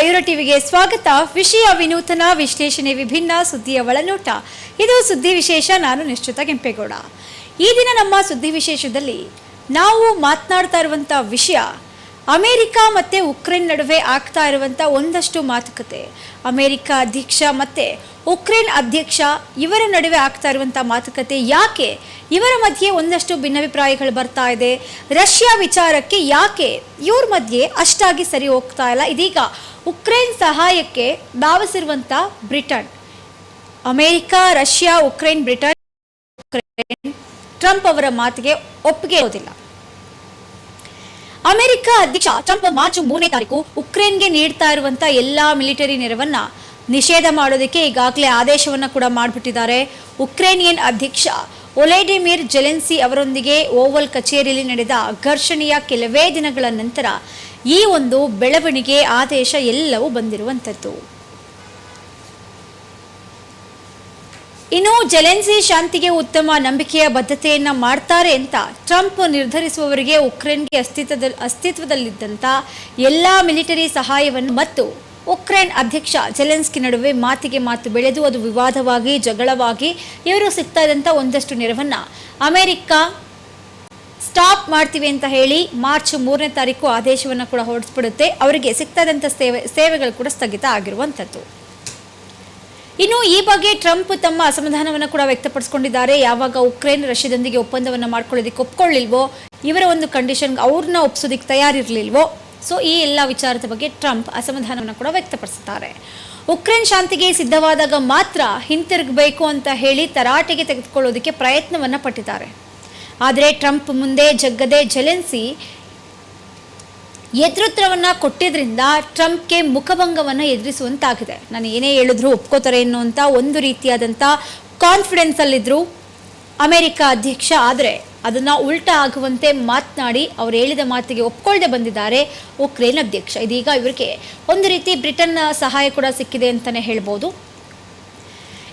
ಮಯೂರ ಟಿವಿಗೆ ಸ್ವಾಗತ. ವಿಷಯ ವಿನೂತನ, ವಿಶ್ಲೇಷಣೆ ವಿಭಿನ್ನ, ಸುದ್ದಿಯ ಒಳನೋಟ. ಇದು ಸುದ್ದಿ ವಿಶೇಷ, ನಾನು ನಿಶ್ಚಿತ ಕೆಂಪೇಗೌಡ. ಈ ದಿನ ನಮ್ಮ ಸುದ್ದಿ ವಿಶೇಷದಲ್ಲಿ ನಾವು ಮಾತನಾಡ್ತಾ ಇರುವಂಥ ವಿಷಯ ಅಮೆರಿಕ ಮತ್ತು ಉಕ್ರೇನ್ ನಡುವೆ ಆಗ್ತಾ ಇರುವಂಥ ಒಂದಷ್ಟು ಮಾತುಕತೆ. ಅಮೆರಿಕ ಅಧ್ಯಕ್ಷ ಮತ್ತು ಉಕ್ರೇನ್ ಅಧ್ಯಕ್ಷ ಇವರ ನಡುವೆ ಆಗ್ತಾ ಇರುವಂಥ ಮಾತುಕತೆ ಯಾಕೆ? ಇವರ ಮಧ್ಯೆ ಒಂದಷ್ಟು ಭಿನ್ನಾಭಿಪ್ರಾಯಗಳು ಬರ್ತಾ ಇದೆ. ರಷ್ಯಾ ವಿಚಾರಕ್ಕೆ ಯಾಕೆ ಇವ್ರ ಮಧ್ಯೆ ಅಷ್ಟಾಗಿ ಸರಿ ಹೋಗ್ತಾ ಇಲ್ಲ? ಇದೀಗ ಉಕ್ರೇನ್ ಸಹಾಯಕ್ಕೆ ಭಾವಿಸಿರುವಂಥ Britain. America, Russia, Ukraine, Britain, Trump ಅವರ ಮಾತಿಗೆ ಒಪ್ಪಿಗೆ ಇರೋದಿಲ್ಲ. ಅಮೆರಿಕ ಅಧ್ಯಕ್ಷ ಟ್ರಂಪ್ ಮಾರ್ಚ್ ಮೂರನೇ ತಾರೀಕು ಉಕ್ರೇನ್ಗೆ ನೀಡ್ತಾ ಇರುವಂತ ಎಲ್ಲಾ ಮಿಲಿಟರಿ ನೆರವನ್ನ ನಿಷೇಧ ಮಾಡೋದಕ್ಕೆ ಈಗಾಗಲೇ ಆದೇಶವನ್ನ ಕೂಡ ಮಾಡಿಬಿಟ್ಟಿದ್ದಾರೆ. ಉಕ್ರೇನಿಯನ್ ಅಧ್ಯಕ್ಷ ಒಲೆಡಿಮಿರ್ ಜೆಲೆನ್ಸಿ ಅವರೊಂದಿಗೆ ಓವಲ್ ಕಚೇರಿಯಲ್ಲಿ ನಡೆದ ಘರ್ಷಣೆಯ ಕೆಲವೇ ದಿನಗಳ ನಂತರ ಈ ಒಂದು ಬೆಳವಣಿಗೆ ಆದೇಶ ಎಲ್ಲವೂ ಬಂದಿರುವಂಥದ್ದು ಇನ್ನು ಜೆಲೆನ್ಸಿ ಶಾಂತಿಗೆ ಉತ್ತಮ ನಂಬಿಕೆಯ ಬದ್ಧತೆಯನ್ನ ಮಾಡ್ತಾರೆ ಅಂತ ಟ್ರಂಪ್ ನಿರ್ಧರಿಸುವವರಿಗೆ ಉಕ್ರೇನ್ಗೆ ಅಸ್ತಿತ್ವದ ಅಸ್ತಿತ್ವದಲ್ಲಿದ್ದಂಥ ಎಲ್ಲ ಮಿಲಿಟರಿ ಸಹಾಯವನ್ನು ಮತ್ತು ಉಕ್ರೇನ್ ಅಧ್ಯಕ್ಷ ಜೆಲೆನ್ಸ್ಕಿ ನಡುವೆ ಮಾತಿಗೆ ಮಾತು ಬೆಳೆದು ಅದು ವಿವಾದವಾಗಿ, ಜಗಳವಾಗಿ ಇವರು ಸಿಗ್ತಾ ಒಂದಷ್ಟು ನೆರವನ್ನು ಅಮೆರಿಕ ಸ್ಟಾಪ್ ಮಾಡ್ತೀವಿ ಅಂತ ಹೇಳಿ ಮಾರ್ಚ್ ಮೂರನೇ ತಾರೀಕು ಆದೇಶವನ್ನು ಕೂಡ ಹೊರಡಿಸ್ಬಿಡುತ್ತೆ. ಅವರಿಗೆ ಸಿಗ್ತಾ ಸೇವೆ, ಸೇವೆಗಳು ಕೂಡ ಸ್ಥಗಿತ ಆಗಿರುವಂಥದ್ದು ಇನ್ನು ಈ ಬಗ್ಗೆ ಟ್ರಂಪ್ ತಮ್ಮ ಅಸಮಾಧಾನವನ್ನು ಕೂಡ ವ್ಯಕ್ತಪಡಿಸಿಕೊಂಡಿದ್ದಾರೆ. ಯಾವಾಗ ಉಕ್ರೇನ್ ರಷ್ಯಾದೊಂದಿಗೆ ಒಪ್ಪಂದವನ್ನು ಮಾಡ್ಕೊಳ್ಳೋದಕ್ಕೆ ಒಪ್ಕೊಳ್ಳಿಲ್ವೋ, ಇವರ ಒಂದು ಕಂಡೀಷನ್ ಅವ್ರನ್ನ ಒಪ್ಸೋದಕ್ಕೆ ತಯಾರಿರಲಿಲ್ವೋ, ಸೊ ಈ ಎಲ್ಲ ವಿಚಾರದ ಬಗ್ಗೆ ಟ್ರಂಪ್ ಅಸಮಾಧಾನವನ್ನು ಕೂಡ ವ್ಯಕ್ತಪಡಿಸುತ್ತಾರೆ ಉಕ್ರೇನ್ ಶಾಂತಿಗೆ ಸಿದ್ಧವಾದಾಗ ಮಾತ್ರ ಹಿಂತಿರುಗಬೇಕು ಅಂತ ಹೇಳಿ ತರಾಟೆಗೆ ತೆಗೆದುಕೊಳ್ಳೋದಕ್ಕೆ ಪ್ರಯತ್ನವನ್ನು ಪಟ್ಟಿದ್ದಾರೆ. ಆದರೆ ಟ್ರಂಪ್ ಮುಂದೆ ಜಗ್ಗದೆ ಜೆಲೆನ್ಸಿ ಎದುರುತ್ತರವನ್ನ ಕೊಟ್ಟಿದ್ರಿಂದ ಟ್ರಂಪ್ಗೆ ಮುಖಭಂಗವನ್ನು ಎದುರಿಸುವಂತಾಗಿದೆ. ನಾನು ಏನೇ ಹೇಳಿದ್ರು ಒಪ್ಕೋತಾರೆ ಎನ್ನುವಂಥ ಒಂದು ರೀತಿಯಾದಂಥ ಕಾನ್ಫಿಡೆನ್ಸ್ ಅಲ್ಲಿದ್ರು ಅಮೆರಿಕ ಅಧ್ಯಕ್ಷ. ಆದರೆ ಅದನ್ನ ಉಲ್ಟಾ ಆಗುವಂತೆ ಮಾತನಾಡಿ ಅವರು ಹೇಳಿದ ಮಾತಿಗೆ ಒಪ್ಕೊಳ್ಳದೆ ಬಂದಿದ್ದಾರೆ ಉಕ್ರೇನ್ ಅಧ್ಯಕ್ಷ. ಇದೀಗ ಇವರಿಗೆ ಒಂದು ರೀತಿ ಬ್ರಿಟನ್ ಸಹಾಯ ಕೂಡ ಸಿಕ್ಕಿದೆ ಅಂತಾನೆ ಹೇಳ್ಬೋದು.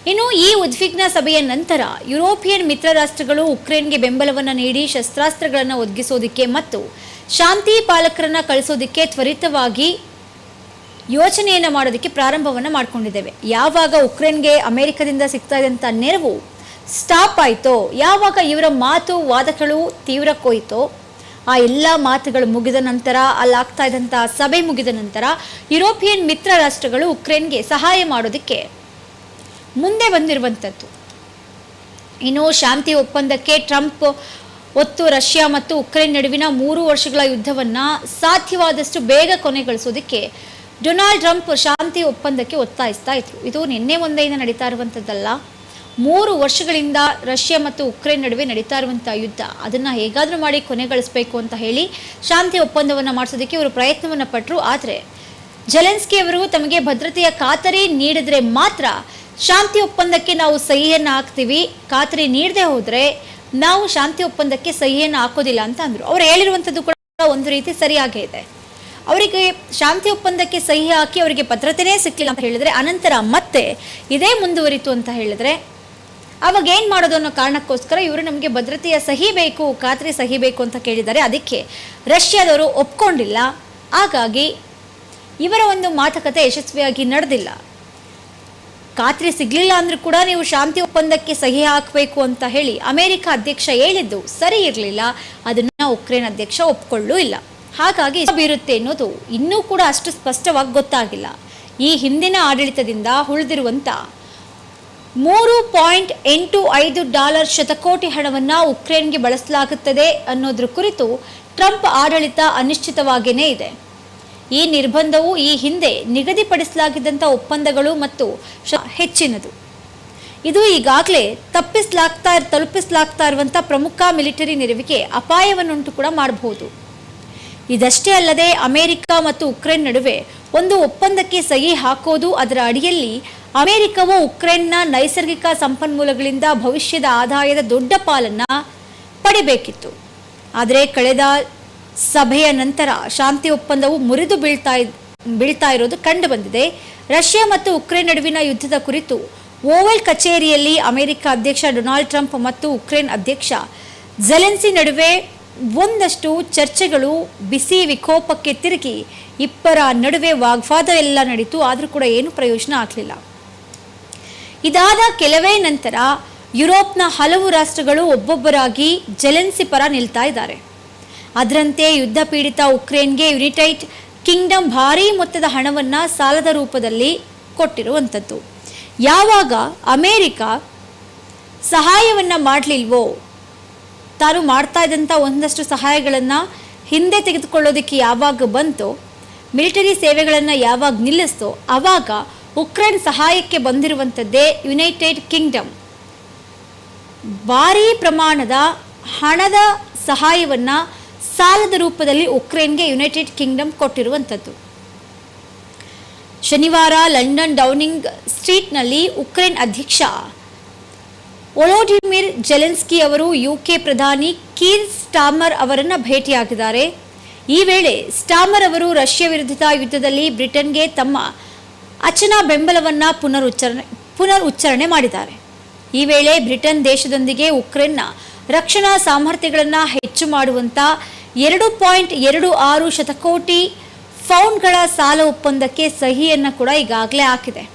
ಇನ್ನು ಈ ಉದ್ವಿಗ್ನ ಸಭೆಯ ನಂತರ ಯುರೋಪಿಯನ್ ಮಿತ್ರ ರಾಷ್ಟ್ರಗಳು ಉಕ್ರೇನ್ಗೆ ಬೆಂಬಲವನ್ನು ನೀಡಿ ಶಸ್ತ್ರಾಸ್ತ್ರಗಳನ್ನು ಒದಗಿಸೋದಕ್ಕೆ ಮತ್ತು ಶಾಂತಿ ಪಾಲಕರನ್ನು ಕಳಿಸೋದಕ್ಕೆ ತ್ವರಿತವಾಗಿ ಯೋಚನೆಯನ್ನು ಮಾಡೋದಕ್ಕೆ ಪ್ರಾರಂಭವನ್ನು ಮಾಡಿಕೊಂಡಿದ್ದೇವೆ. ಯಾವಾಗ ಉಕ್ರೇನ್ಗೆ ಅಮೆರಿಕದಿಂದ ಸಿಗ್ತಾ ಇದ್ದಂಥ ನೆರವು ಸ್ಟಾಪ್ ಆಯಿತೋ, ಯಾವಾಗ ಇವರ ಮಾತು ವಾದಗಳು ತೀವ್ರಕ್ಕೋಯ್ತೋ ಆ ಎಲ್ಲ ಮಾತುಗಳು ಮುಗಿದ ನಂತರ ಅಲ್ಲಾಗ್ತಾ ಇದ್ದಂಥ ಸಭೆ ಮುಗಿದ ನಂತರ ಯುರೋಪಿಯನ್ ಮಿತ್ರ ರಾಷ್ಟ್ರಗಳು ಉಕ್ರೇನ್ಗೆ ಸಹಾಯ ಮಾಡೋದಕ್ಕೆ ಮುಂದೆ ಬಂದಿರುವಂಥದ್ದು. ಇನ್ನು ಶಾಂತಿ ಒಪ್ಪಂದಕ್ಕೆ ಟ್ರಂಪ್ ಒತ್ತು ರಷ್ಯಾ ಮತ್ತು ಉಕ್ರೇನ್ ನಡುವಿನ ಮೂರು ವರ್ಷಗಳ ಯುದ್ಧವನ್ನ ಸಾಧ್ಯವಾದಷ್ಟು ಬೇಗ ಕೊನೆಗೊಳಿಸೋದಕ್ಕೆ ಡೊನಾಲ್ಡ್ ಟ್ರಂಪ್ ಶಾಂತಿ ಒಪ್ಪಂದಕ್ಕೆ ಒತ್ತಾಯಿಸ್ತಾ ಇದ್ರು. ಇದು ನಿನ್ನೆ ಒಂದೆಯಿಂದ ನಡೀತಾ ಇರುವಂಥದ್ದಲ್ಲ. ಮೂರು ವರ್ಷಗಳಿಂದ ರಷ್ಯಾ ಮತ್ತು ಉಕ್ರೇನ್ ನಡುವೆ ನಡೀತಾ ಇರುವಂಥ ಯುದ್ಧ. ಅದನ್ನು ಹೇಗಾದರೂ ಮಾಡಿ ಕೊನೆಗೊಳಿಸಬೇಕು ಅಂತ ಹೇಳಿ ಶಾಂತಿ ಒಪ್ಪಂದವನ್ನು ಮಾಡಿಸೋದಕ್ಕೆ ಇವರು ಪ್ರಯತ್ನವನ್ನು ಪಟ್ಟರು ಆದರೆ ಜಲೆನ್ಸ್ಕಿ ಅವರು ತಮಗೆ ಭದ್ರತೆಯ ಖಾತರಿ ನೀಡಿದರೆ ಮಾತ್ರ ಶಾಂತಿ ಒಪ್ಪಂದಕ್ಕೆ ನಾವು ಸಹಿಯನ್ನು ಹಾಕ್ತೀವಿ. ಖಾತ್ರಿ ನೀಡದೆ ಹೋದರೆ ನಾವು ಶಾಂತಿ ಒಪ್ಪಂದಕ್ಕೆ ಸಹಿಯನ್ನು ಹಾಕೋದಿಲ್ಲ ಅಂತ ಅಂದರು. ಅವ್ರು ಹೇಳಿರುವಂಥದ್ದು ಕೂಡ ಒಂದು ರೀತಿ ಸರಿಯಾಗೇ ಇದೆ. ಅವರಿಗೆ ಶಾಂತಿ ಒಪ್ಪಂದಕ್ಕೆ ಸಹಿ ಹಾಕಿ ಅವರಿಗೆ ಭದ್ರತೆನೇ ಸಿಕ್ಕಿಲ್ಲ ಅಂತ ಹೇಳಿದ್ರೆ ಅನಂತರ ಮತ್ತೆ ಇದೇ ಮುಂದುವರಿತು ಅಂತ ಹೇಳಿದ್ರೆ ಅವಾಗ ಏನು ಮಾಡೋದು ಅನ್ನೋ ಕಾರಣಕ್ಕೋಸ್ಕರ ಇವರು ನಮಗೆ ಭದ್ರತೆಯ ಸಹಿ ಬೇಕು, ಖಾತ್ರಿ ಸಹಿ ಬೇಕು ಅಂತ ಕೇಳಿದ್ದಾರೆ. ಅದಕ್ಕೆ ರಷ್ಯಾದವರು ಒಪ್ಕೊಂಡಿಲ್ಲ. ಹಾಗಾಗಿ ಇವರ ಒಂದು ಮಾತುಕತೆ ಯಶಸ್ವಿಯಾಗಿ ನಡೆದಿಲ್ಲ. ಖಾತ್ರಿ ಸಿಗ್ಲಿಲ್ಲ ಅಂದ್ರೂ ಕೂಡ ನೀವು ಶಾಂತಿ ಒಪ್ಪಂದಕ್ಕೆ ಸಹಿ ಹಾಕಬೇಕು ಅಂತ ಹೇಳಿ ಅಮೆರಿಕ ಅಧ್ಯಕ್ಷ ಹೇಳಿದ್ದು ಸರಿ ಇರಲಿಲ್ಲ. ಅದನ್ನ ಉಕ್ರೇನ್ ಅಧ್ಯಕ್ಷ ಒಪ್ಕೊಳ್ಳೂ ಇಲ್ಲ. ಹಾಗಾಗಿ ಬೀರುತ್ತೆ ಅನ್ನೋದು ಇನ್ನೂ ಕೂಡ ಅಷ್ಟು ಸ್ಪಷ್ಟವಾಗಿ ಗೊತ್ತಾಗಿಲ್ಲ. ಈ ಹಿಂದಿನ ಆಡಳಿತದಿಂದ ಉಳಿದಿರುವಂಥ ಮೂರು ಪಾಯಿಂಟ್ ಎಂಟು ಐದು ಡಾಲರ್ ಶತಕೋಟಿ ಹಣವನ್ನ ಉಕ್ರೇನ್ಗೆ ಬಳಸಲಾಗುತ್ತದೆ ಅನ್ನೋದ್ರ ಕುರಿತು ಟ್ರಂಪ್ ಆಡಳಿತ ಅನಿಶ್ಚಿತವಾಗಿಯೇ ಇದೆ. ಈ ನಿರ್ಬಂಧವು ಈ ಹಿಂದೆ ನಿಗದಿಪಡಿಸಲಾಗಿದ್ದಂಥ ಒಪ್ಪಂದಗಳು ಮತ್ತು ಹೆಚ್ಚಿನದು. ಇದು ಈಗಾಗಲೇ ತಪ್ಪಿಸಲಾಗ್ತಾ ತಲುಪಿಸಲಾಗ್ತಾ ಇರುವಂಥ ಪ್ರಮುಖ ಮಿಲಿಟರಿ ನೆರವಿಗೆ ಅಪಾಯವನ್ನುಂಟು ಕೂಡ ಮಾಡಬಹುದು. ಇದಷ್ಟೇ ಅಲ್ಲದೆ ಅಮೆರಿಕ ಮತ್ತು ಉಕ್ರೇನ್ ನಡುವೆ ಒಂದು ಒಪ್ಪಂದಕ್ಕೆ ಸಹಿ ಹಾಕೋದು ಅದರ ಅಡಿಯಲ್ಲಿ ಅಮೆರಿಕವು ಉಕ್ರೇನ್ನ ನೈಸರ್ಗಿಕ ಸಂಪನ್ಮೂಲಗಳಿಂದ ಭವಿಷ್ಯದ ಆದಾಯದ ದೊಡ್ಡ ಪಾಲನ್ನು ಪಡಿಬೇಕಿತ್ತು. ಆದರೆ ಕಳೆದ ಸಭೆಯ ನಂತರ ಶಾಂತಿ ಒಪ್ಪಂದವು ಮುರಿದು ಬೀಳ್ತಾ ಬೀಳ್ತಾ ಇರೋದು ಕಂಡು ಬಂದಿದೆ ರಷ್ಯಾ ಮತ್ತು ಉಕ್ರೇನ್ ನಡುವಿನ ಯುದ್ಧದ ಕುರಿತು ಓವಲ್ ಕಚೇರಿಯಲ್ಲಿ ಅಮೆರಿಕ ಅಧ್ಯಕ್ಷ ಡೊನಾಲ್ಡ್ ಟ್ರಂಪ್ ಮತ್ತು ಉಕ್ರೇನ್ ಅಧ್ಯಕ್ಷ ಜೆಲೆನ್ಸಿ ನಡುವೆ ಒಂದಷ್ಟು ಚರ್ಚೆಗಳು ಬಿಸಿ ವಿಕೋಪಕ್ಕೆ ತಿರುಗಿ, ಇಬ್ಬರ ನಡುವೆ ವಾಗ್ವಾದ ಎಲ್ಲ ನಡೀತು, ಆದರೂ ಕೂಡ ಏನು ಪ್ರಯೋಜನ ಆಗಲಿಲ್ಲ. ಇದಾದ ಕೆಲವೇ ನಂತರ ಯುರೋಪ್ನ ಹಲವು ರಾಷ್ಟ್ರಗಳು ಒಬ್ಬೊಬ್ಬರಾಗಿ ಜೆಲೆನ್ಸಿ ಪರ ನಿಲ್ತಾ ಇದ್ದಾರೆ. ಅದರಂತೆ ಯುದ್ಧ ಪೀಡಿತ ಉಕ್ರೇನ್ಗೆ ಯುನೈಟೆಡ್ ಕಿಂಗ್ಡಮ್ ಭಾರೀ ಮೊತ್ತದ ಹಣವನ್ನು ಸಾಲದ ರೂಪದಲ್ಲಿ ಕೊಟ್ಟಿರುವಂಥದ್ದು. ಯಾವಾಗ ಅಮೇರಿಕ ಸಹಾಯವನ್ನು ಮಾಡಲಿಲ್ವೋ, ತಾನು ಮಾಡ್ತಾ ಇದ್ದಂಥ ಒಂದಷ್ಟು ಸಹಾಯಗಳನ್ನು ಹಿಂದೆ ತೆಗೆದುಕೊಳ್ಳೋದಕ್ಕೆ ಯಾವಾಗ ಬಂತೋ, ಮಿಲಿಟರಿ ಸೇವೆಗಳನ್ನು ಯಾವಾಗ ನಿಲ್ಲಿಸ್ತೋ ಆವಾಗ ಉಕ್ರೇನ್ ಸಹಾಯಕ್ಕೆ ಬಂದಿರುವಂಥದ್ದೇ ಯುನೈಟೆಡ್ ಕಿಂಗ್ಡಮ್. ಭಾರೀ ಪ್ರಮಾಣದ ಹಣದ ಸಹಾಯವನ್ನು ಸಾಲದ ರೂಪದಲ್ಲಿ ಉಕ್ರೇನ್ಗೆ ಯುನೈಟೆಡ್ ಕಿಂಗ್ಡಮ್ ಕೊಟ್ಟಿರುವಂಥದ್ದು. ಶನಿವಾರ ಲಂಡನ್ ಡೌನಿಂಗ್ ಸ್ಟ್ರೀಟ್ನಲ್ಲಿ ಉಕ್ರೇನ್ ಅಧ್ಯಕ್ಷ ಒಲೋಡಿಮಿರ್ ಜೆಲೆನ್ಸ್ಕಿ ಅವರು ಯುಕೆ ಪ್ರಧಾನಿ ಕೀರ್ ಸ್ಟಾಮರ್ ಅವರನ್ನು ಭೇಟಿಯಾಗಿದ್ದಾರೆ. ಈ ವೇಳೆ ಸ್ಟಾಮರ್ ಅವರು ರಷ್ಯಾ ವಿರುದ್ಧದ ಯುದ್ಧದಲ್ಲಿ ಬ್ರಿಟನ್ಗೆ ತಮ್ಮ ಅಚನ ಬೆಂಬಲವನ್ನ ಪುನರುಚ್ಚರಣೆ ಪುನರ್ ಉಚ್ಚಾರಣೆ ಮಾಡಿದ್ದಾರೆ. ಈ ವೇಳೆ ಬ್ರಿಟನ್ ದೇಶದೊಂದಿಗೆ ಉಕ್ರೇನ್ನ ರಕ್ಷಣಾ ಸಾಮರ್ಥ್ಯಗಳನ್ನು ಹೆಚ್ಚು ಮಾಡುವಂತ ಎರಡು ಪಾಯಿಂಟ್ ಎರಡು ಆರು ಶತಕೋಟಿ ಫೌಂಡ್ಗಳ ಸಾಲ ಒಪ್ಪಂದಕ್ಕೆ ಸಹಿಯನ್ನು ಕೂಡ ಈಗಾಗಲೇ ಹಾಕಿದೆ.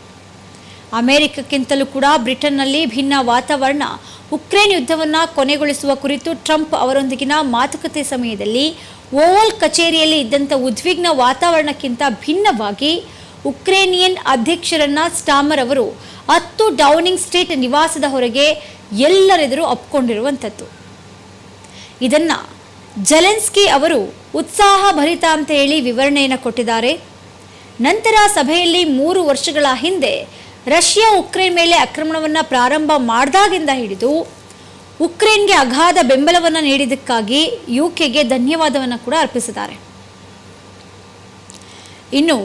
ಅಮೆರಿಕಕ್ಕಿಂತಲೂ ಕೂಡ ಬ್ರಿಟನ್ನಲ್ಲಿ ಭಿನ್ನ ವಾತಾವರಣ, ಉಕ್ರೇನ್ ಯುದ್ಧವನ್ನು ಕೊನೆಗೊಳಿಸುವ ಕುರಿತು ಟ್ರಂಪ್ ಅವರೊಂದಿಗಿನ ಮಾತುಕತೆ ಸಮಯದಲ್ಲಿ ಓವಲ್ ಕಚೇರಿಯಲ್ಲಿ ಇದ್ದಂಥ ಉದ್ವಿಗ್ನ ವಾತಾವರಣಕ್ಕಿಂತ ಭಿನ್ನವಾಗಿ ಉಕ್ರೇನಿಯನ್ ಅಧ್ಯಕ್ಷರನ್ನ ಸ್ಟಾಮರ್ ಅವರು ಹತ್ತು ಡೌನಿಂಗ್ ಸ್ಟ್ರೀಟ್ ನಿವಾಸದ ಹೊರಗೆ ಎಲ್ಲರೆದುರು ಒಪ್ಕೊಂಡಿರುವಂಥದ್ದು ಇದನ್ನ ಜೆಲೆನ್ಸ್ಕಿ ಅವರು ಉತ್ಸಾಹ ಭರಿತ ಅಂತ ಹೇಳಿ ವಿವರಣೆಯನ್ನು ಕೊಟ್ಟಿದ್ದಾರೆ. ನಂತರ ಸಭೆಯಲ್ಲಿ ಮೂರು ವರ್ಷಗಳ ಹಿಂದೆ ರಷ್ಯಾ ಉಕ್ರೇನ್ ಮೇಲೆ ಆಕ್ರಮಣವನ್ನು ಪ್ರಾರಂಭ ಮಾಡಿದಾಗಿಂದ ಹಿಡಿದು ಉಕ್ರೇನ್ಗೆ ಅಗಾಧ ಬೆಂಬಲವನ್ನು ನೀಡಿದ್ದಕ್ಕಾಗಿ ಯುಕೆಗೆ ಧನ್ಯವಾದವನ್ನು ಕೂಡ ಅರ್ಪಿಸಿದ್ದಾರೆ. ಇನ್ನು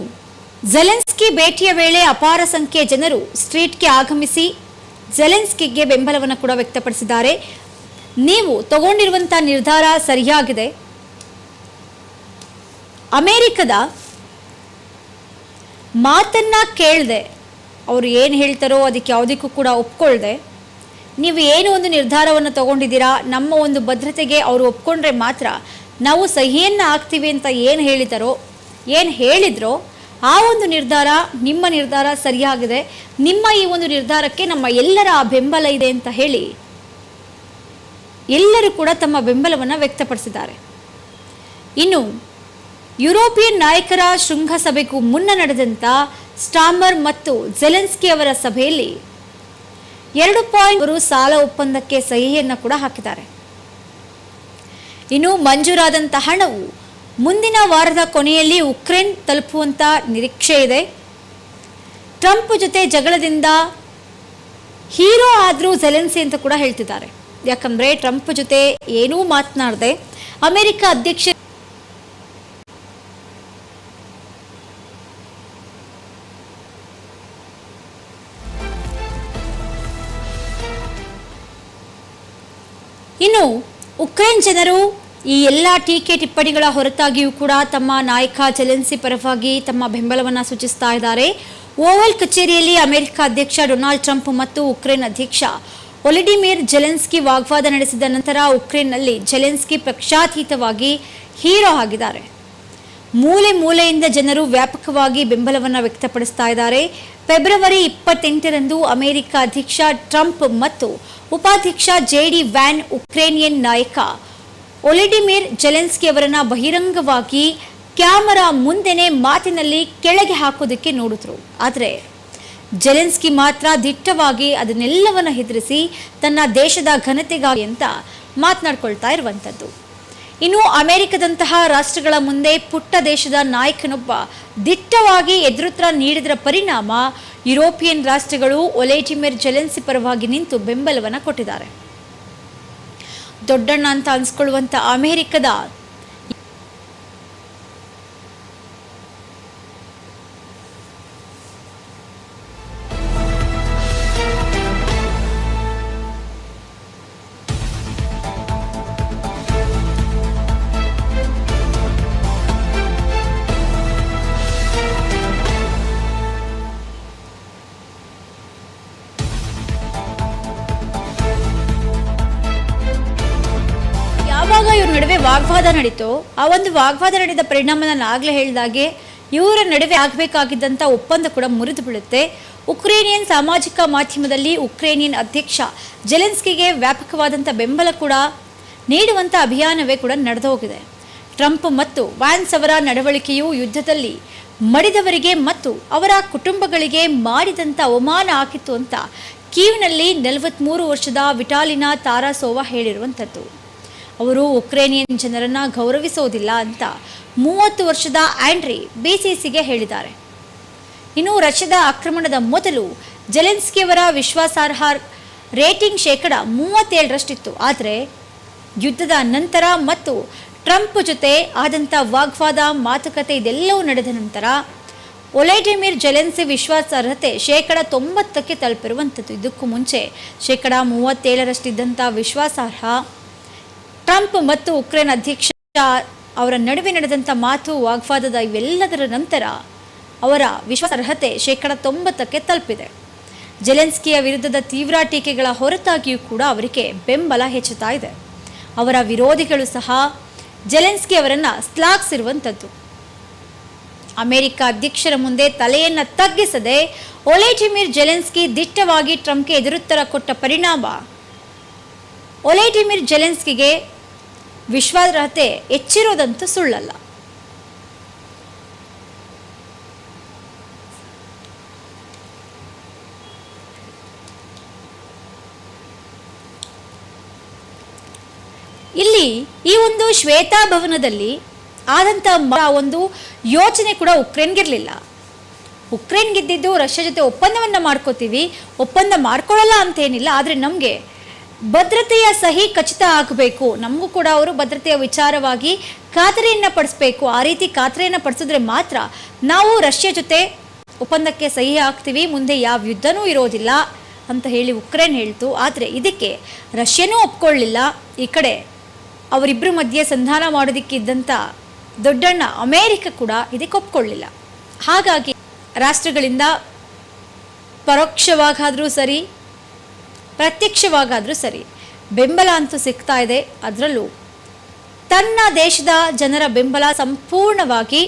ಜಲೆನ್ಸ್ಕಿ ಭೇಟಿಯ ವೇಳೆ ಅಪಾರ ಸಂಖ್ಯೆಯ ಜನರು ಸ್ಟ್ರೀಟ್ಗೆ ಆಗಮಿಸಿ ಜೆಲೆನ್ಸ್ಕಿಗೆ ಬೆಂಬಲವನ್ನು ಕೂಡ ವ್ಯಕ್ತಪಡಿಸಿದ್ದಾರೆ. ನೀವು ತಗೊಂಡಿರುವಂಥ ನಿರ್ಧಾರ ಸರಿಯಾಗಿದೆ. ಅಮೇರಿಕದ ಮಾತನ್ನ ಕೇಳದೆ, ಅವರು ಏನು ಹೇಳ್ತಾರೋ ಅದಕ್ಕೆ ಯಾವುದಕ್ಕೂ ಕೂಡ ಒಪ್ಕೊಳ್ದೆ. ನೀವು ಏನು ಒಂದು ನಿರ್ಧಾರವನ್ನು ತಗೊಂಡಿದ್ದೀರಾ, ನಮ್ಮ ಒಂದು ಭದ್ರತೆಗೆ ಅವರು ಒಪ್ಕೊಂಡ್ರೆ ಮಾತ್ರ ನಾವು ಸಹಿಯನ್ನು ಹಾಕ್ತೀವಿ ಅಂತ ಏನು ಹೇಳಿದರೋ, ಏನು ಹೇಳಿದ್ರೋ ಆ ಒಂದು ನಿರ್ಧಾರ, ನಿಮ್ಮ ನಿರ್ಧಾರ ಸರಿಯಾಗಿದೆ. ನಿಮ್ಮ ಈ ಒಂದು ನಿರ್ಧಾರಕ್ಕೆ ನಮ್ಮ ಎಲ್ಲರ ಬೆಂಬಲ ಇದೆ ಅಂತ ಹೇಳಿ ಎಲ್ಲರೂ ಕೂಡ ತಮ್ಮ ಬೆಂಬಲವನ್ನು ವ್ಯಕ್ತಪಡಿಸಿದ್ದಾರೆ. ಇನ್ನು ಯುರೋಪಿಯನ್ ನಾಯಕರ ಶೃಂಗಸಭೆಗೂ ಮುನ್ನ ನಡೆದಂಥ ಸ್ಟಾಮರ್ ಮತ್ತು ಜೆಲೆನ್ಸ್ಕಿ ಅವರ ಸಭೆಯಲ್ಲಿ ಎರಡು ಪಾಯಿಂಟ್ ಅವರು ಸಾಲ ಒಪ್ಪಂದಕ್ಕೆ ಸಹಿಯನ್ನು ಕೂಡ ಹಾಕಿದ್ದಾರೆ. ಇನ್ನು ಮಂಜೂರಾದಂಥ ಹಣವು ಮುಂದಿನ ವಾರದ ಕೊನೆಯಲ್ಲಿ ಉಕ್ರೇನ್ ತಲುಪುವಂತ ನಿರೀಕ್ಷೆ ಇದೆ. ಟ್ರಂಪ್ ಜೊತೆ ಜಗಳದಿಂದ ಹೀರೋ ಆದರೂ ಜೆಲೆನ್ಸಿ ಅಂತ ಕೂಡ ಹೇಳ್ತಿದ್ದಾರೆ. ಯಾಕಂದ್ರೆ ಟ್ರಂಪ್ ಜೊತೆ ಏನೂ ಮಾತನಾಡದೆ ಅಮೆರಿಕ ಅಧ್ಯಕ್ಷ ಇನ್ನು ಉಕ್ರೇನ್ ಜನರು ಈ ಎಲ್ಲ ಟೀಕೆ ಟಿಪ್ಪಣಿಗಳ ಹೊರತಾಗಿಯೂ ಕೂಡ ತಮ್ಮ ನಾಯಕ ಜೆಲೆನ್ಸಿ ಪರವಾಗಿ ತಮ್ಮ ಬೆಂಬಲವನ್ನು ಸೂಚಿಸ್ತಾ ಇದ್ದಾರೆ. ಓವಲ್ ಕಚೇರಿಯಲ್ಲಿ ಅಮೆರಿಕ ಅಧ್ಯಕ್ಷ ಡೊನಾಲ್ಡ್ ಟ್ರಂಪ್ ಮತ್ತು ಉಕ್ರೇನ್ ಅಧ್ಯಕ್ಷ ಒಲಿಡಿಮಿರ್ ಜೆಲೆನ್ಸ್ಕಿ ವಾಗ್ವಾದ ನಡೆಸಿದ ನಂತರ ಉಕ್ರೇನ್ನಲ್ಲಿ ಜೆಲೆನ್ಸ್ಕಿ ಪಕ್ಷಾತೀತವಾಗಿ ಹೀರೋ ಆಗಿದ್ದಾರೆ. ಮೂಲೆ ಮೂಲೆಯಿಂದ ಜನರು ವ್ಯಾಪಕವಾಗಿ ಬೆಂಬಲವನ್ನು ವ್ಯಕ್ತಪಡಿಸ್ತಾ ಇದ್ದಾರೆ. ಫೆಬ್ರವರಿ ಇಪ್ಪತ್ತೆಂಟರಂದು ಅಮೆರಿಕ ಅಧ್ಯಕ್ಷ ಟ್ರಂಪ್ ಮತ್ತು ಉಪಾಧ್ಯಕ್ಷ ಜೆಡಿ ವ್ಯಾನ್ ಉಕ್ರೇನಿಯನ್ ನಾಯಕ ಒಲಿಡಿಮಿರ್ ಜೆಲೆನ್ಸ್ಕಿ ಅವರನ್ನ ಬಹಿರಂಗವಾಗಿ ಕ್ಯಾಮರಾ ಮುಂದೆನೆ ಮಾತಿನಲ್ಲಿ ಕೆಳಗೆ ಹಾಕೋದಕ್ಕೆ ನೋಡಿದ್ರು. ಆದರೆ ಜೆಲೆನ್ಸ್ಕಿ ಮಾತ್ರ ದಿಟ್ಟವಾಗಿ ಅದನ್ನೆಲ್ಲವನ್ನು ಹೆದರಿಸಿ ತನ್ನ ದೇಶದ ಘನತೆಗಾಗಿ ಅಂತ ಮಾತನಾಡ್ಕೊಳ್ತಾ ಇರುವಂಥದ್ದು ಇನ್ನು ಅಮೆರಿಕದಂತಹ ರಾಷ್ಟ್ರಗಳ ಮುಂದೆ ಪುಟ್ಟ ದೇಶದ ನಾಯಕನೊಬ್ಬ ದಿಟ್ಟವಾಗಿ ಎದುರುತ್ರ ನೀಡಿದರ ಪರಿಣಾಮ ಯುರೋಪಿಯನ್ ರಾಷ್ಟ್ರಗಳು ಒಲೆಟಿಮಿರ್ ಜೆಲೆನ್ಸಿ ಪರವಾಗಿ ನಿಂತು ಬೆಂಬಲವನ್ನು ಕೊಟ್ಟಿದ್ದಾರೆ. ದೊಡ್ಡಣ್ಣ ಅಂತ ಅನ್ಸ್ಕೊಳ್ಳುವಂಥ ಅಮೆರಿಕದ ನಡುವೆ ವಾಗ್ವಾದ ನಡೀತು. ಆ ಒಂದು ವಾಗ್ವಾದ ನಡೆದ ಪರಿಣಾಮ ನಾನು ಆಗಲೇ ಹೇಳಿದಾಗೆ, ಇವರ ನಡುವೆ ಆಗಬೇಕಾಗಿದ್ದಂಥ ಒಪ್ಪಂದ ಕೂಡ ಮುರಿದು ಬೀಳುತ್ತೆ. ಉಕ್ರೇನಿಯನ್ ಸಾಮಾಜಿಕ ಮಾಧ್ಯಮದಲ್ಲಿ ಉಕ್ರೇನಿಯನ್ ಅಧ್ಯಕ್ಷ ಜೆಲೆನ್ಸ್ಕಿಗೆ ವ್ಯಾಪಕವಾದಂಥ ಬೆಂಬಲ ಕೂಡ ನೀಡುವಂಥ ಅಭಿಯಾನವೇ ಕೂಡ ನಡೆದು ಹೋಗಿದೆ. ಟ್ರಂಪ್ ಮತ್ತು ವ್ಯಾನ್ಸ್ ಅವರ ನಡವಳಿಕೆಯು ಯುದ್ಧದಲ್ಲಿ ಮಡಿದವರಿಗೆ ಮತ್ತು ಅವರ ಕುಟುಂಬಗಳಿಗೆ ಮಾಡಿದಂಥ ಅವಮಾನ ಹಾಕಿತ್ತು ಅಂತ ಕೀವ್ನಲ್ಲಿ ನಲವತ್ತ್ಮೂರು ವರ್ಷದ ವಿಟಾಲಿನಾ ತಾರಾಸೋವಾ ಹೇಳಿರುವಂಥದ್ದು ಅವರು ಉಕ್ರೇನಿಯನ್ ಜನರನ್ನು ಗೌರವಿಸೋದಿಲ್ಲ ಅಂತ ಮೂವತ್ತು ವರ್ಷದ ಆಂಡ್ರಿ ಬಿಸಿಸಿಗೆ ಹೇಳಿದ್ದಾರೆ. ಇನ್ನು ರಷ್ಯಾದ ಆಕ್ರಮಣದ ಮೊದಲು ಜೆಲೆನ್ಸ್ಕಿಯವರ ವಿಶ್ವಾಸಾರ್ಹ ರೇಟಿಂಗ್ ಶೇಕಡ ಮೂವತ್ತೇಳರಷ್ಟಿತ್ತು. ಆದರೆ ಯುದ್ಧದ ನಂತರ ಮತ್ತು ಟ್ರಂಪ್ ಜೊತೆ ಆದಂಥ ವಾಗ್ವಾದ ಮಾತುಕತೆ ಇದೆಲ್ಲವೂ ನಡೆದ ನಂತರ ಒಲೈಡಿಮಿರ್ ಜೆಲೆನ್ಸಿ ವಿಶ್ವಾಸಾರ್ಹತೆ ಶೇಕಡ ತೊಂಬತ್ತಕ್ಕೆ ತಲುಪಿರುವಂಥದ್ದು. ಇದಕ್ಕೂ ಮುಂಚೆ ಶೇಕಡ ಮೂವತ್ತೇಳರಷ್ಟಿದ್ದಂಥ ವಿಶ್ವಾಸಾರ್ಹ ಟ್ರಂಪ್ ಮತ್ತು ಉಕ್ರೇನ್ ಅಧ್ಯಕ್ಷ ಅವರ ನಡುವೆ ನಡೆದಂಥ ಮಾತು, ವಾಗ್ವಾದದ ಇವೆಲ್ಲದರ ನಂತರ ಅವರ ವಿಶ್ವಾಸಾರ್ಹತೆ ಶೇಕಡ ತೊಂಬತ್ತಕ್ಕೆ ತಲುಪಿದೆ. ಜೆಲೆನ್ಸ್ಕಿಯ ವಿರುದ್ಧದ ತೀವ್ರ ಟೀಕೆಗಳ ಹೊರತಾಗಿಯೂ ಕೂಡ ಅವರಿಗೆ ಬೆಂಬಲ ಹೆಚ್ಚುತ್ತಾ ಇದೆ. ಅವರ ವಿರೋಧಿಗಳು ಸಹ ಜೆಲೆನ್ಸ್ಕಿ ಅವರನ್ನು ಶ್ಲಾಘಿಸಿರುವಂಥದ್ದು ಅಮೆರಿಕ ಅಧ್ಯಕ್ಷರ ಮುಂದೆ ತಲೆಯನ್ನು ತಗ್ಗಿಸದೆ ಒಲೆಟಿಮಿರ್ ಜೆಲೆನ್ಸ್ಕಿ ದಿಟ್ಟವಾಗಿ ಟ್ರಂಪ್ಗೆ ಎದುರುತ್ತರ ಕೊಟ್ಟ ಪರಿಣಾಮ. ಒಲೆಟಿಮಿರ್ ಜೆಲೆನ್ಸ್ಕಿಗೆ ವಿಶ್ವಾಸಾರ್ಹತೆ ಹೆಚ್ಚಿರೋದಂತೂ ಸುಳ್ಳಲ್ಲ. ಇಲ್ಲಿ ಈ ಒಂದು ಶ್ವೇತಾ ಭವನದಲ್ಲಿ ಆದಂಥ ಒಂದು ಯೋಚನೆ ಕೂಡ ಉಕ್ರೇನ್ಗಿರಲಿಲ್ಲ ಉಕ್ರೇನ್ ಗೆದ್ದಿದ್ದು ರಷ್ಯಾ ಜೊತೆ ಒಪ್ಪಂದವನ್ನು ಮಾಡ್ಕೋತೀವಿ, ಒಪ್ಪಂದ ಮಾಡ್ಕೊಳ್ಳಲ್ಲ ಅಂತೇನಿಲ್ಲ, ಆದರೆ ನಮಗೆ ಭದ್ರತೆಯ ಸಹಿ ಖಚಿತ ಆಗಬೇಕು. ನಮಗೂ ಕೂಡ ಅವರು ಭದ್ರತೆಯ ವಿಚಾರವಾಗಿ ಖಾತರಿಯನ್ನು ಪಡಿಸ್ಬೇಕು. ಆ ರೀತಿ ಖಾತರಿಯನ್ನು ಪಡಿಸಿದ್ರೆ ಮಾತ್ರ ನಾವು ರಷ್ಯಾ ಜೊತೆ ಒಪ್ಪಂದಕ್ಕೆ ಸಹಿ ಹಾಕ್ತೀವಿ. ಮುಂದೆ ಯಾವ ಯುದ್ಧನೂ ಇರೋದಿಲ್ಲ ಅಂತ ಹೇಳಿ ಉಕ್ರೇನ್ ಹೇಳ್ತು. ಆದರೆ ಇದಕ್ಕೆ ರಷ್ಯನೂ ಒಪ್ಕೊಳ್ಳಿಲ್ಲ. ಈ ಕಡೆ ಅವರಿಬ್ಬರ ಮಧ್ಯೆ ಸಂಧಾನ ಮಾಡೋದಕ್ಕಿದ್ದಂಥ ದೊಡ್ಡಣ್ಣ ಅಮೇರಿಕ ಕೂಡ ಇದಕ್ಕೆ ಒಪ್ಕೊಳ್ಳಿಲ್ಲ. ಹಾಗಾಗಿ ರಾಷ್ಟ್ರಗಳಿಂದ ಪರೋಕ್ಷವಾಗಾದರೂ ಸರಿ ಪ್ರತ್ಯಕ್ಷವಾಗಾದರೂ ಸರಿ. ಬೆಂಬಲ ಅಂತೂ ಸಿಗ್ತಾ ಇದೆ ಅದರಲ್ಲೂ. ತನ್ನ ದೇಶದ ಜನರ ಬೆಂಬಲ ಸಂಪೂರ್ಣವಾಗಿ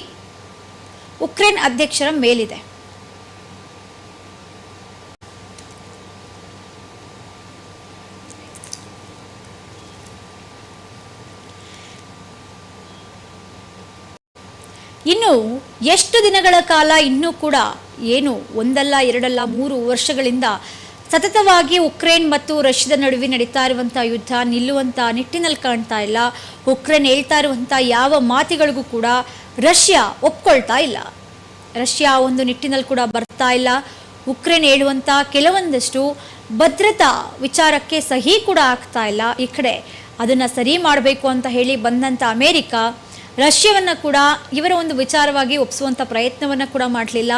ಉಕ್ರೇನ್ ಅಧ್ಯಕ್ಷರ ಮೇಲಿದೆ. ಇನ್ನು ಎಷ್ಟು ದಿನಗಳ ಕಾಲ ಇನ್ನೂ ಕೂಡ ಏನು ಒಂದಲ್ಲ, ಎರಡಲ್ಲ, ಮೂರು ವರ್ಷಗಳಿಂದ ಸತತವಾಗಿ ಉಕ್ರೇನ್ ಮತ್ತು ರಷ್ಯಾದ ನಡುವೆ ನಡೀತಾ ಇರುವಂಥ ಯುದ್ಧ ನಿಲ್ಲುವಂಥ ನಿಟ್ಟಿನಲ್ಲಿ ಕಾಣ್ತಾ ಇಲ್ಲ. ಉಕ್ರೇನ್ ಹೇಳ್ತಾ ಇರುವಂಥ ಯಾವ ಮಾತಿಗಳಿಗೂ ಕೂಡ ರಷ್ಯಾ ಒಪ್ಕೊಳ್ತಾ ಇಲ್ಲ. ರಷ್ಯಾ ಒಂದು ನಿಟ್ಟಿನಲ್ಲಿ ಕೂಡ ಬರ್ತಾ ಇಲ್ಲ. ಉಕ್ರೇನ್ ಹೇಳುವಂಥ ಕೆಲವೊಂದಷ್ಟು ಭದ್ರತಾ ವಿಚಾರಕ್ಕೆ ಸಹಿ ಕೂಡ ಆಗ್ತಾ ಇಲ್ಲ ಈ ಕಡೆ. ಅದನ್ನು ಸರಿ ಮಾಡಬೇಕು ಅಂತ ಹೇಳಿ ಬಂದಂಥ ಅಮೇರಿಕ ರಷ್ಯಾವನ್ನು ಕೂಡ ಇವರ ಒಂದು ವಿಚಾರವಾಗಿ ಒಪ್ಪಿಸುವಂಥ ಪ್ರಯತ್ನವನ್ನು ಕೂಡ ಮಾಡಲಿಲ್ಲ.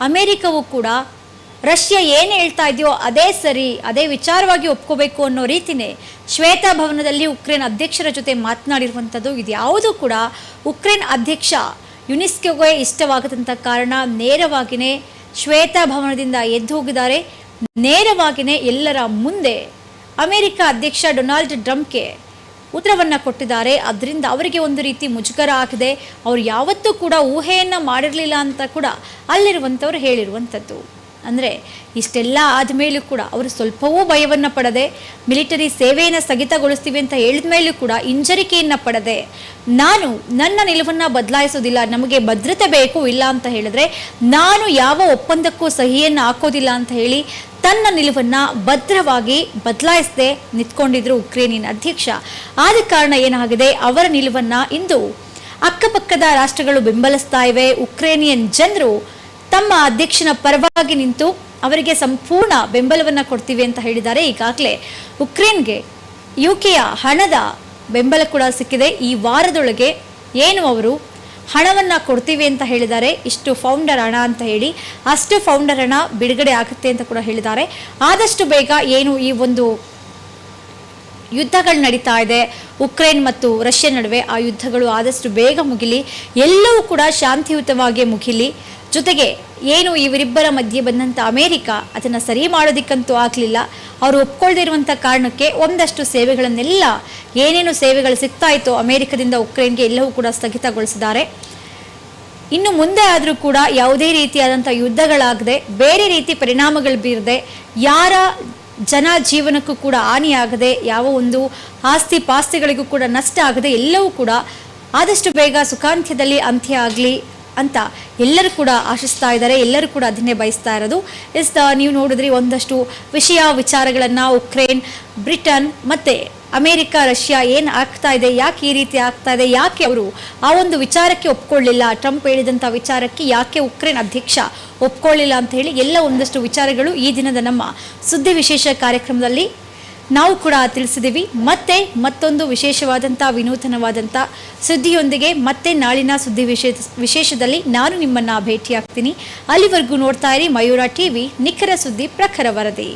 ಅಮೇರಿಕವು ಕೂಡ ರಷ್ಯಾ ಏನು ಹೇಳ್ತಾ ಇದೆಯೋ ಅದೇ ಸರಿ, ಅದೇ ವಿಚಾರವಾಗಿ ಒಪ್ಕೋಬೇಕು ಅನ್ನೋ ರೀತಿನೇ ಶ್ವೇತ ಭವನದಲ್ಲಿ ಉಕ್ರೇನ್ ಅಧ್ಯಕ್ಷರ ಜೊತೆ ಮಾತನಾಡಿರುವಂಥದ್ದು ಇದ್ಯಾವುದೂ ಕೂಡ ಉಕ್ರೇನ್ ಅಧ್ಯಕ್ಷ ಯುನಿಸ್ಕೋಗೆ ಇಷ್ಟವಾಗದಂಥ ಕಾರಣ. ನೇರವಾಗಿಯೇ ಶ್ವೇತ ಭವನದಿಂದ ಎದ್ದು ಹೋಗಿದ್ದಾರೆ. ನೇರವಾಗಿಯೇ ಎಲ್ಲರ ಮುಂದೆ ಅಮೆರಿಕ ಅಧ್ಯಕ್ಷ ಡೊನಾಲ್ಡ್ ಟ್ರಂಪ್ಗೆ ಉತ್ತರವನ್ನು ಕೊಟ್ಟಿದ್ದಾರೆ. ಅದರಿಂದ ಅವರಿಗೆ ಒಂದು ರೀತಿ ಮುಜುಗರ ಆಗಿದೆ. ಅವರು ಯಾವತ್ತೂ ಕೂಡ ಊಹೆಯನ್ನು ಮಾಡಿರಲಿಲ್ಲ ಅಂತ ಕೂಡ ಅಲ್ಲಿರುವಂಥವ್ರು ಹೇಳಿರುವಂಥದ್ದು. ಅಂದರೆ ಇಷ್ಟೆಲ್ಲ ಆದಮೇಲೂ ಕೂಡ ಅವರು ಸ್ವಲ್ಪವೂ ಭಯವನ್ನು ಪಡದೆ ಮಿಲಿಟರಿ ಸೇವೆಯನ್ನು ಸ್ಥಗಿತಗೊಳಿಸ್ತೀವಿ ಅಂತ ಹೇಳಿದ ಮೇಲೂ ಕೂಡ ಹಿಂಜರಿಕೆಯನ್ನು ಪಡದೆ ನಾನು ನನ್ನ ನಿಲುವನ್ನು ಬದಲಾಯಿಸೋದಿಲ್ಲ, ನಮಗೆ ಭದ್ರತೆ ಬೇಕು ಇಲ್ಲ ಅಂತ ಹೇಳಿದ್ರೆ ನಾನು ಯಾವ ಒಪ್ಪಂದಕ್ಕೂ ಸಹಿಯನ್ನು ಹಾಕೋದಿಲ್ಲ ಅಂತ ಹೇಳಿ ತನ್ನ ನಿಲುವನ್ನು ಭದ್ರವಾಗಿ ಬದಲಾಯಿಸದೆ ನಿಂತ್ಕೊಂಡಿದ್ರು ಉಕ್ರೇನಿನ ಅಧ್ಯಕ್ಷ. ಆದ ಕಾರಣ ಏನಾಗಿದೆ? ಅವರ ನಿಲುವನ್ನು ಇಂದು ಅಕ್ಕಪಕ್ಕದ ರಾಷ್ಟ್ರಗಳು ಬೆಂಬಲಿಸ್ತಾ ಇವೆ. ಉಕ್ರೇನಿಯನ್ ಜನರು ತಮ್ಮ ಅಧ್ಯಕ್ಷನ ಪರವಾಗಿ ನಿಂತು ಅವರಿಗೆ ಸಂಪೂರ್ಣ ಬೆಂಬಲವನ್ನು ಕೊಡ್ತೀವಿ ಅಂತ ಹೇಳಿದ್ದಾರೆ. ಈಗಾಗಲೇ ಉಕ್ರೇನ್ಗೆ ಯು ಕೆಯ ಹಣದ ಬೆಂಬಲ ಕೂಡ ಸಿಕ್ಕಿದೆ. ಈ ವಾರದೊಳಗೆ ಏನು ಅವರು ಹಣವನ್ನು ಕೊಡ್ತೀವಿ ಅಂತ ಹೇಳಿದ್ದಾರೆ. ಇಷ್ಟು ಫೌಂಡರ್ ಹಣ ಅಂತ ಹೇಳಿ, ಅಷ್ಟು ಫೌಂಡರ್ ಹಣ ಬಿಡುಗಡೆ ಆಗುತ್ತೆ ಅಂತ ಕೂಡ ಹೇಳಿದ್ದಾರೆ. ಆದಷ್ಟು ಬೇಗ ಏನು ಈ ಒಂದು ಯುದ್ಧಗಳು ನಡೀತಾ ಇದೆ. ಉಕ್ರೇನ್ ಮತ್ತು ರಷ್ಯಾ ನಡುವೆ ಆ ಯುದ್ಧಗಳು ಆದಷ್ಟು ಬೇಗ ಮುಗಿಲಿ. ಎಲ್ಲವೂ ಕೂಡ ಶಾಂತಿಯುತವಾಗಿ ಮುಗಿಲಿ. ಜೊತೆಗೆ ಏನು ಇವರಿಬ್ಬರ ಮಧ್ಯೆ ಬಂದಂಥ ಅಮೇರಿಕ ಅದನ್ನು ಸರಿ ಮಾಡೋದಕ್ಕಂತೂ ಆಗಲಿಲ್ಲ. ಅವರು ಒಪ್ಕೊಳ್ದೇ ಇರುವಂಥ ಕಾರಣಕ್ಕೆ ಒಂದಷ್ಟು ಸೇವೆಗಳನ್ನೆಲ್ಲ, ಏನೇನು ಸೇವೆಗಳು ಸಿಗ್ತಾ ಇತ್ತು ಅಮೇರಿಕದಿಂದ ಉಕ್ರೇನ್ಗೆ ಎಲ್ಲವೂ ಕೂಡ ಸ್ಥಗಿತಗೊಳಿಸಿದ್ದಾರೆ. ಇನ್ನು ಮುಂದೆ ಆದರೂ ಕೂಡ ಯಾವುದೇ ರೀತಿಯಾದಂಥ ಯುದ್ಧಗಳಾಗದೆ, ಬೇರೆ ರೀತಿ ಪರಿಣಾಮಗಳು ಬೀರದೆ, ಯಾರ ಜನ ಜೀವನಕ್ಕೂ ಕೂಡ ಹಾನಿಯಾಗದೆ ಯಾವ ಒಂದು ಆಸ್ತಿ ಪಾಸ್ತಿಗಳಿಗೂ ಕೂಡ ನಷ್ಟ ಆಗದೆ ಎಲ್ಲವೂ ಕೂಡ ಆದಷ್ಟು ಬೇಗ ಸುಖಾಂತ್ಯದಲ್ಲಿ ಅಂತ್ಯ ಆಗಲಿ. ಅಂತ ಎಲ್ಲರೂ ಕೂಡ ಆಶಿಸ್ತಾ ಇದ್ದಾರೆ, ಎಲ್ಲರೂ ಕೂಡ ಅದನ್ನೇ ಬಯಸ್ತಾ ಇರೋದು. ಎಸ್ ನೀವು ನೋಡಿದ್ರಿ ಒಂದಷ್ಟು ವಿಷಯ, ವಿಚಾರಗಳನ್ನು ಉಕ್ರೇನ್ ಬ್ರಿಟನ್ ಮತ್ತು ಅಮೇರಿಕ ರಷ್ಯಾ ಏನು ಆಗ್ತಾ ಇದೆ, ಯಾಕೆ ಈ ರೀತಿ ಆಗ್ತಾ ಇದೆ, ಯಾಕೆ ಅವರು ಆ ಒಂದು ವಿಚಾರಕ್ಕೆ ಒಪ್ಕೊಳ್ಳಿಲ್ಲ? ಟ್ರಂಪ್ ಹೇಳಿದಂಥ ವಿಚಾರಕ್ಕೆ ಯಾಕೆ ಉಕ್ರೇನ್ ಅಧ್ಯಕ್ಷ ಒಪ್ಕೊಳ್ಳಿಲ್ಲ ಅಂತ ಹೇಳಿ ಎಲ್ಲ ಒಂದಷ್ಟು ವಿಚಾರಗಳು ಈ ದಿನದ ನಮ್ಮ ಸುದ್ದಿ ವಿಶೇಷ ಕಾರ್ಯಕ್ರಮದಲ್ಲಿ ನಾವು ಕೂಡ ತಿಳಿಸಿದ್ದೀವಿ. ಮತ್ತೆ ಮತ್ತೊಂದು ವಿಶೇಷವಾದಂಥ, ವಿನೂತನವಾದಂಥ ಸುದ್ದಿಯೊಂದಿಗೆ ಮತ್ತೆ ನಾಳಿನ ಸುದ್ದಿ ವಿಶೇಷ, ವಿಶೇಷದಲ್ಲಿ ನಾನು ನಿಮ್ಮನ್ನು ಭೇಟಿಯಾಗ್ತೀನಿ. ಅಲ್ಲಿವರೆಗೂ ನೋಡ್ತಾ ಇರಿ ಮಯೂರ ಟಿವಿ, ನಿಖರ ಸುದ್ದಿ ಪ್ರಖರ ವರದಿ.